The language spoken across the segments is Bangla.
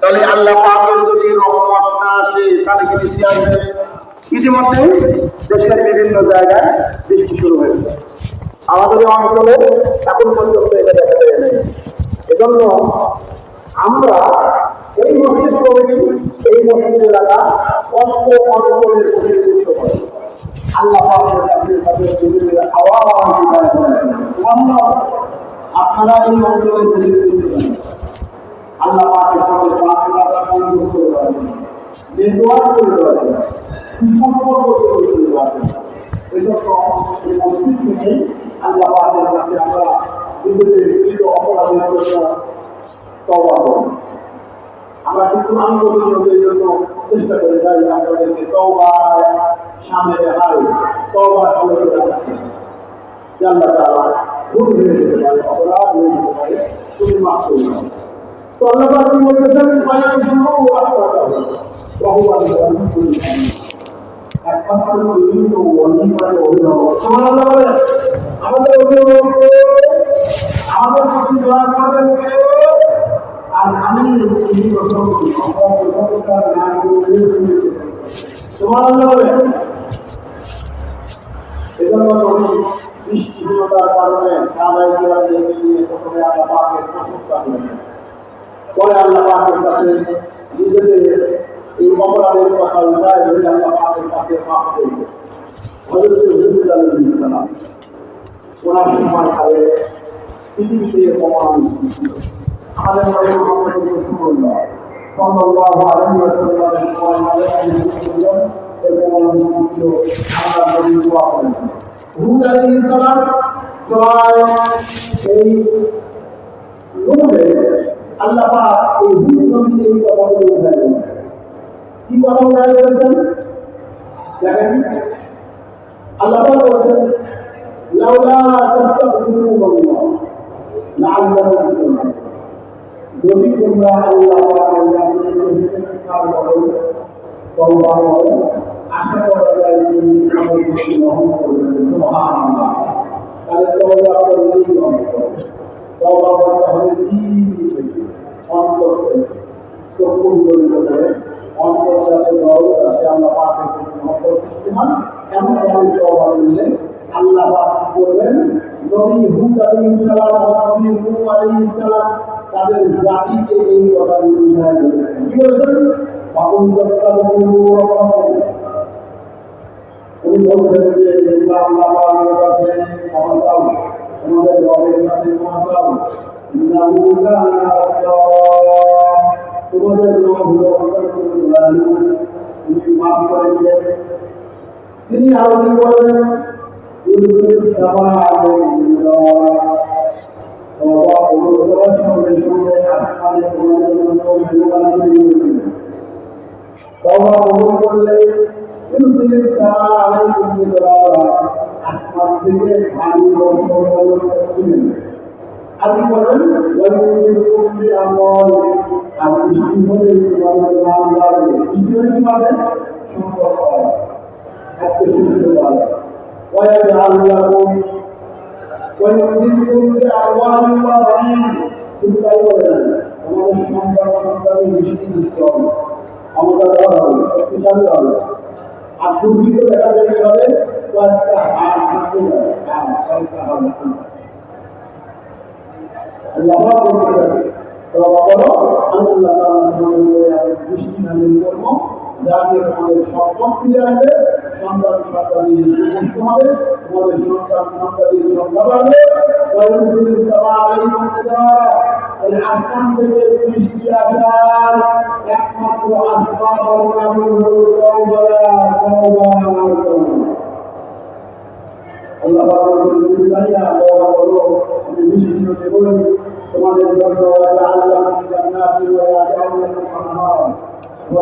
তাহলে আল্লাহ পাকের যদি রহমত না আসে, তাহলে কি বৃষ্টি আসবে? ইতিমধ্যে দেশের বিভিন্ন জায়গায় বৃষ্টি শুরু হয়েছে। আমাদের অঞ্চলে এখন পর্যন্ত এটা দেখা যায় নাই। এজন্য আমরা এই মসজিদ কমিটি, এই মসজিদ এলাকা অস্ত্র অঞ্চলের প্রতিনিধিত্ব করে আল্লাহ। আপনারা এই অঞ্চলের প্রতিনিধিত্ব করেন আল্লাহ পাকের সাথে প্রার্থনা সংযোগ করে পারেন নেটওয়ার্ক করে পারেন সুসম্পর্ক করে পারেন এজন্য এই মসজিদ থেকে আল্লাহ পাকের কাছে আমরা নিজেদের কৃত অপরাধের জন্য তওবা করি। আমরা কিন্তু আন্তরিকতার জন্য চেষ্টা করে যাই, আমাদেরকে তওবার সামনে হাই সামনে রাখতে আল্লাহ তাআলা ভুল হয়ে যেতে পারে অপরাধ হয়ে যেতে পারে তুমি করে তো আল্লাহ পাক কি বলতেছেন করতে হবে। বহুবার একমাত্র তিনি তো করে অভিভাবক সুবহানাল্লাহ বলে, আমাদের অভিভাবক আমাদের আমরা কারণে আল্লাহ পাকের প্রশংসা করেছেন পরে আল্লাহ পাকের কাছে নিজেদের এই অপরাধের কথা উঠায় ধরে আল্লাহ পাকের কাছে মাফ করেছে হযরত হুজুর আলাইহিস ওনার সময় কালে পৃথিবীতে প্রমাণ আমাদের নবী মুহাম্মদ রাসূলুল্লাহ সাল্লাল্লাহু আলাইহি ওয়াসাল্লামের সময় আলাইহি ওয়াসাল্লাম এর প্রমাণ ছিল আমরা নবী দোয়া করেন। হুদ আলাইহিস এই লোকে আল্লাহ পাক এই হুদ নবীর এই কথাগুলো উঠায় কি কথা উঠায় বলেছেন দেখেন, আল্লাহ পাক বলেছেন, লাউলা তাস্তাগফিরুল্লাহ লাআল্লাকুম যদি তোমরা আল্লাহ পাকের তওবা করতে হবে দিন থেকে অন্তর চক্ষু জড়িত করে অন্তর সাথে দরদ আছে আল্লাহ পাকের হয় এমন ভাবে তওবা করলে আল্লাহ পাক করবেন নবী হুদ আলাইহিস সালাম নবী নূহ আলাইহিস সালাম তাদের জাতিকে এই কথাগুলো বুঝায় কি বলেছেন বাকুল দত্তাবুল উনি বলছেন যে আল্লাহ পাকের তিনি মাফ করে দিলেন তিনি আরও কি করার সঙ্গে সঙ্গে আসমানে তোমাদের জন্য তওবা করলে থেকে পানি বর্ষণ করছিলেন আপনি বলেন ওয়াইকুম বিআমওয়াল আপনি বৃষ্টি হলে তোমাদের নাম বাড়বে বৃষ্টি হলে কি পাবেন সম্পদ পাবেন আত্মশুদ্ধি পাবেন ويجعل لكم ويمددكم بأموال وبنين শুধু তাই বলে না আমাদের সন্তান সন্তানের বৃষ্টি দিতে হবে আমাদের দেওয়া হবে শক্তিশালী হবে আর দুর্ভিক্ষ দেখা যায় কি হবে কয়েকটা হাত থাকতে যাবে হ্যাঁ কয়েকটা হাত আল্লাহ করতে যাবে তো বলো আমি আল্লাহ তাআলা আমাদের বৃষ্টি নামের জন্য যাতে আমাদের সম্পদ ফিরে আসবে সন্তান সন্তানি সুস্থ হবে আমাদের সন্তান সন্তানি সংখ্যা বাড়বে ওয়াইকুম সামা আলাইকুম তাহলে আসমান থেকে বৃষ্টি আসার একমাত্র আসবাব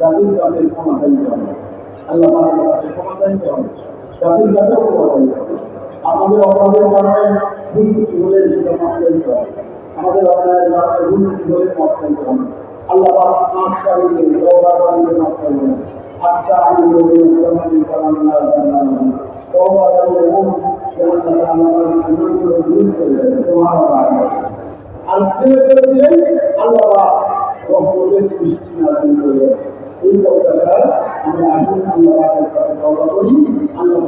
যাদের তাদের ক্ষমা চাইতে হবে। আল্লাহ ক্ষমা চাইতে হবে। যাদের তাদের ক্ষমা চাইতে হবে। আমাদের অপরাধের কারণে ভুল কিছু হলে সেটা মাফ চাইতে হবে। আমাদের অপরাধের কারণে ভুল কিছু হলে মাফ চাইতে আল্লাহ মাফ কারীকে তওবাকারীকে মাফ করবেন আত্মা আমি বলি আমরা আল্লাহ করি আল্লাহ